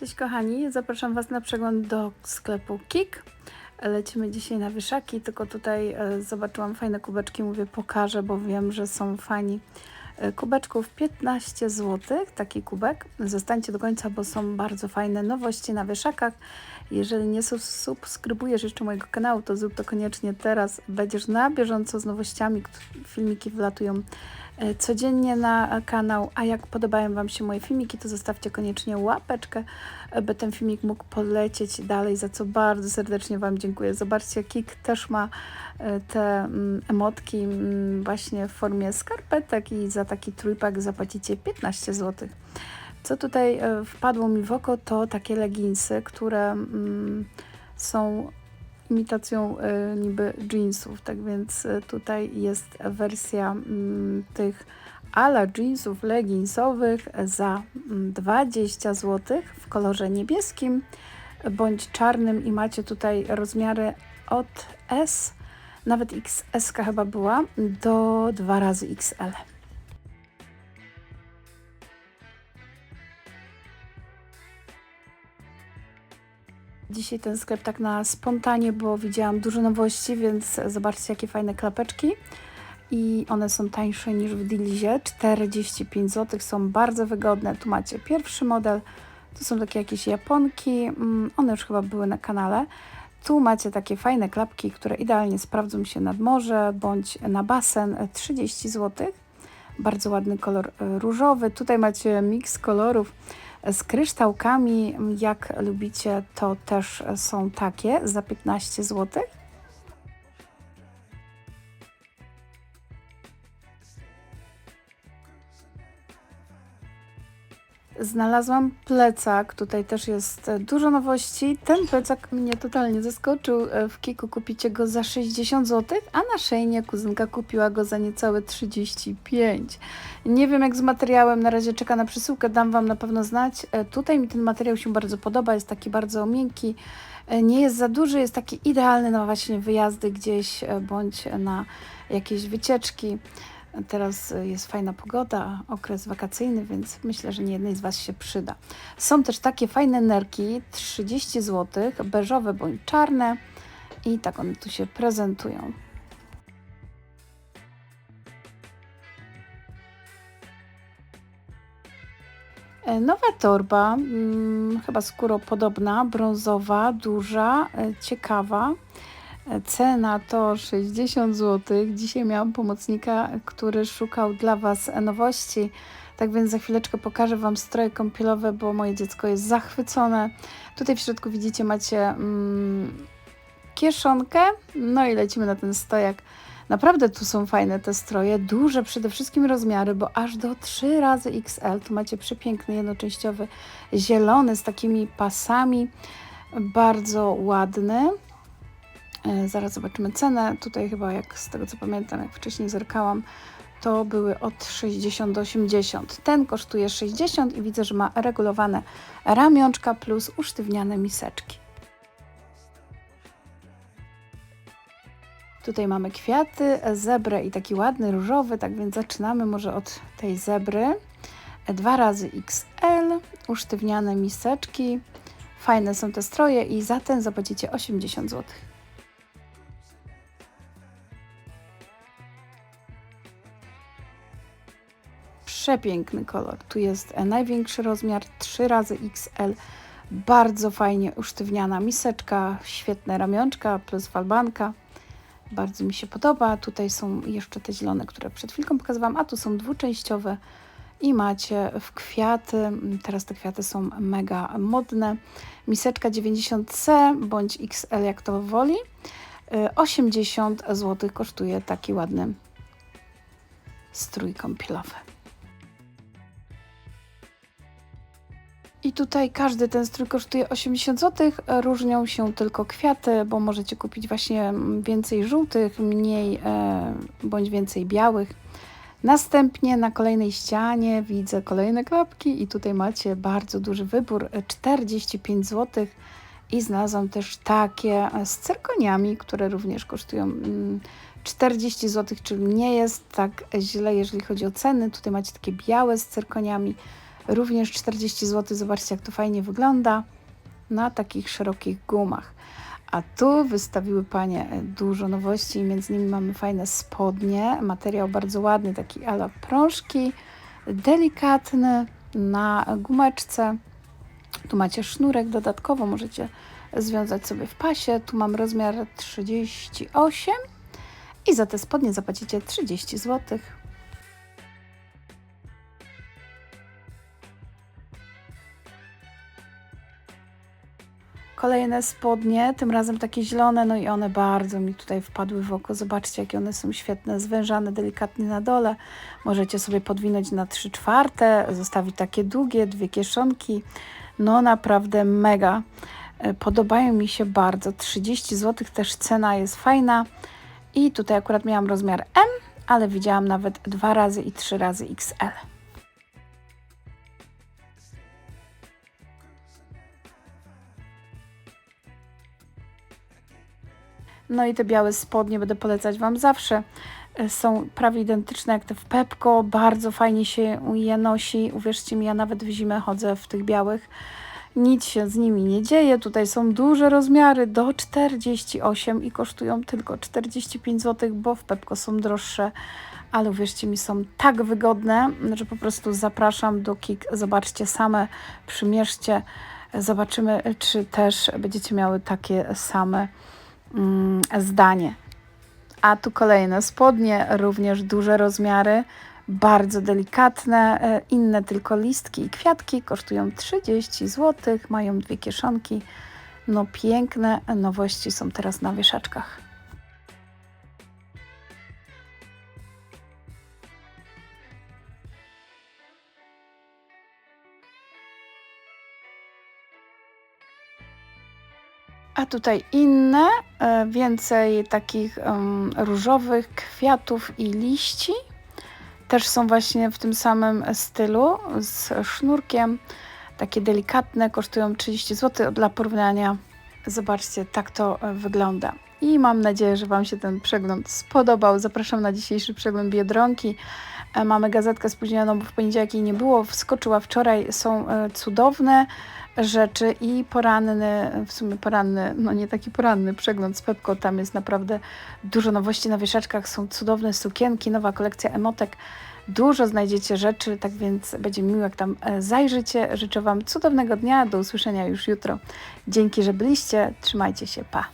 Cześć kochani, zapraszam Was na przegląd do sklepu KIK. Lecimy dzisiaj na wieszaki, tylko tutaj e, zobaczyłam fajne kubeczki, mówię pokażę, bo wiem, że są fani e, kubeczków 15 zł, taki kubek. Zostańcie do końca, bo są bardzo fajne nowości na wieszakach. Jeżeli nie subskrybujesz jeszcze mojego kanału, to zrób to koniecznie teraz. Będziesz na bieżąco z nowościami, filmiki wlatują codziennie na kanał, a jak podobają Wam się moje filmiki, to zostawcie koniecznie łapeczkę, e, by ten filmik mógł polecieć dalej, za co bardzo serdecznie Wam dziękuję. Zobaczcie, Kik też ma e, te mm, emotki mm, właśnie w formie skarpetek i za taki trójpak zapłacicie 15 zł. Co tutaj e, wpadło mi w oko, to takie leginsy, które mm, są imitacją e, niby jeansów, tak więc e, tutaj jest wersja mm, tych ala jeansów leginsowych za mm, 20 zł w kolorze niebieskim bądź czarnym i macie tutaj rozmiary od S, nawet XS chyba była, do 2 razy XL. Dzisiaj ten sklep tak na spontanie, bo widziałam dużo nowości, więc zobaczcie jakie fajne klapeczki. I one są tańsze niż w Dilizie, 45 zł, są bardzo wygodne. Tu macie pierwszy model, tu są takie jakieś japonki, mm, one już chyba były na kanale. Tu macie takie fajne klapki, które idealnie sprawdzą się nad morze bądź na basen, e, 30 zł. Bardzo ładny kolor e, różowy. Tutaj macie miks kolorów e, z kryształkami. Jak lubicie, to też e, są takie za 15 zł. Znalazłam plecak, tutaj też jest e, dużo nowości. Ten plecak mnie totalnie zaskoczył. E, W Kiku kupicie go za 60 zł, a na Szejnie kuzynka kupiła go za niecałe 35. Nie wiem jak z materiałem, na razie czeka na przesyłkę, dam Wam na pewno znać. E, Tutaj mi ten materiał się bardzo podoba, jest taki bardzo miękki, nie jest za duży, jest taki idealny na właśnie wyjazdy gdzieś bądź na jakieś wycieczki. Teraz y, jest fajna pogoda, okres wakacyjny, więc myślę, że nie jednej z Was się przyda. Są też takie fajne nerki, 30 zł, beżowe bądź czarne i tak one tu się prezentują. E, Nowa torba, mm, chyba skóropodobna, brązowa, duża, e, ciekawa. Cena to 60 zł. Dzisiaj miałam pomocnika, który szukał dla Was nowości. Tak więc za chwileczkę pokażę Wam stroje kąpielowe, bo moje dziecko jest zachwycone. Tutaj w środku widzicie macie mm, kieszonkę. No i lecimy na ten stojak. Naprawdę tu są fajne te stroje, duże przede wszystkim rozmiary, bo aż do 3 razy XL. Tu macie przepiękny, jednoczęściowy, zielony z takimi pasami. Bardzo ładny. E, Zaraz zobaczymy cenę. Tutaj chyba, jak z tego co pamiętam, jak wcześniej zerkałam, to były od 60 do 80. Ten kosztuje 60 i widzę, że ma regulowane ramionczka plus usztywniane miseczki. Tutaj mamy kwiaty, zebrę i taki ładny różowy, tak więc zaczynamy może od tej zebry. Dwa razy XL, usztywniane miseczki. Fajne są te stroje i za ten zapłacicie 80 zł. Przepiękny kolor. Tu jest e, największy rozmiar 3 razy XL. Bardzo fajnie usztywniana miseczka, świetne ramionczka plus falbanka. Bardzo mi się podoba. Tutaj są jeszcze te zielone, które przed chwilką pokazywałam, a tu są dwuczęściowe i macie w kwiaty. Teraz te kwiaty są mega modne. Miseczka 90C bądź XL, jak to woli. Y, 80 zł kosztuje taki ładny strój kąpielowy. I tutaj każdy ten strój kosztuje 80 zł. Różnią się tylko kwiaty, bo możecie kupić właśnie mm, więcej żółtych, mniej e, bądź więcej białych. Następnie na kolejnej ścianie widzę kolejne klapki i tutaj macie bardzo duży wybór, e, 45 zł. I znalazłam też takie z cyrkoniami, które również kosztują mm, 40 zł, czyli nie jest tak źle, jeżeli chodzi o ceny. Tutaj macie takie białe z cyrkoniami, również 40 zł. Zobaczcie, jak to fajnie wygląda na takich szerokich gumach. A tu wystawiły Panie e, dużo nowości, między nimi mamy fajne spodnie, materiał bardzo ładny, taki ala prążki, delikatny na gumeczce. Tu macie sznurek dodatkowo, możecie związać sobie w pasie. Tu mam rozmiar 38 i za te spodnie zapłacicie 30 zł. Kolejne spodnie, tym razem takie zielone, no i one bardzo mi tutaj wpadły w oko. Zobaczcie, jakie one są świetne, zwężane delikatnie na dole. Możecie sobie podwinąć na 3 czwarte, zostawić takie długie, dwie kieszonki. No naprawdę mega. E, Podobają mi się bardzo. 30 zł też cena jest fajna. I tutaj akurat miałam rozmiar M, ale widziałam nawet dwa razy i trzy razy XL. No i te białe spodnie będę polecać Wam zawsze. E, Są prawie identyczne jak te w Pepko. Bardzo fajnie się je nosi. Uwierzcie mi, ja nawet w zimę chodzę w tych białych. Nic się z nimi nie dzieje. Tutaj są duże rozmiary do 48 i kosztują tylko 45 zł, bo w Pepko są droższe. Ale uwierzcie mi, są tak wygodne, że po prostu zapraszam do KIK. Zobaczcie same, przymierzcie. Zobaczymy, czy też będziecie miały takie same zdanie. A tu kolejne spodnie, również duże rozmiary, bardzo delikatne, e, inne tylko listki i kwiatki, kosztują 30 zł, mają dwie kieszonki. No piękne nowości są teraz na wieszaczkach. A tutaj inne, e, więcej takich różowych kwiatów i liści. Też są właśnie w tym samym stylu z sznurkiem. Takie delikatne, kosztują 30 zł. Dla porównania, zobaczcie, tak to e, wygląda. I mam nadzieję, że Wam się ten przegląd spodobał. Zapraszam na dzisiejszy przegląd Biedronki. E, Mamy gazetkę spóźnioną, bo w poniedziałek jej nie było. Wskoczyła wczoraj. Są cudowne rzeczy i poranny, w sumie poranny, no nie taki poranny przegląd z Pepko. Tam jest naprawdę dużo nowości na wieszaczkach. Są cudowne sukienki, nowa kolekcja emotek. Dużo znajdziecie rzeczy, tak więc będzie miło, jak tam e, zajrzycie. Życzę Wam cudownego dnia. Do usłyszenia już jutro. Dzięki, że byliście. Trzymajcie się. Pa.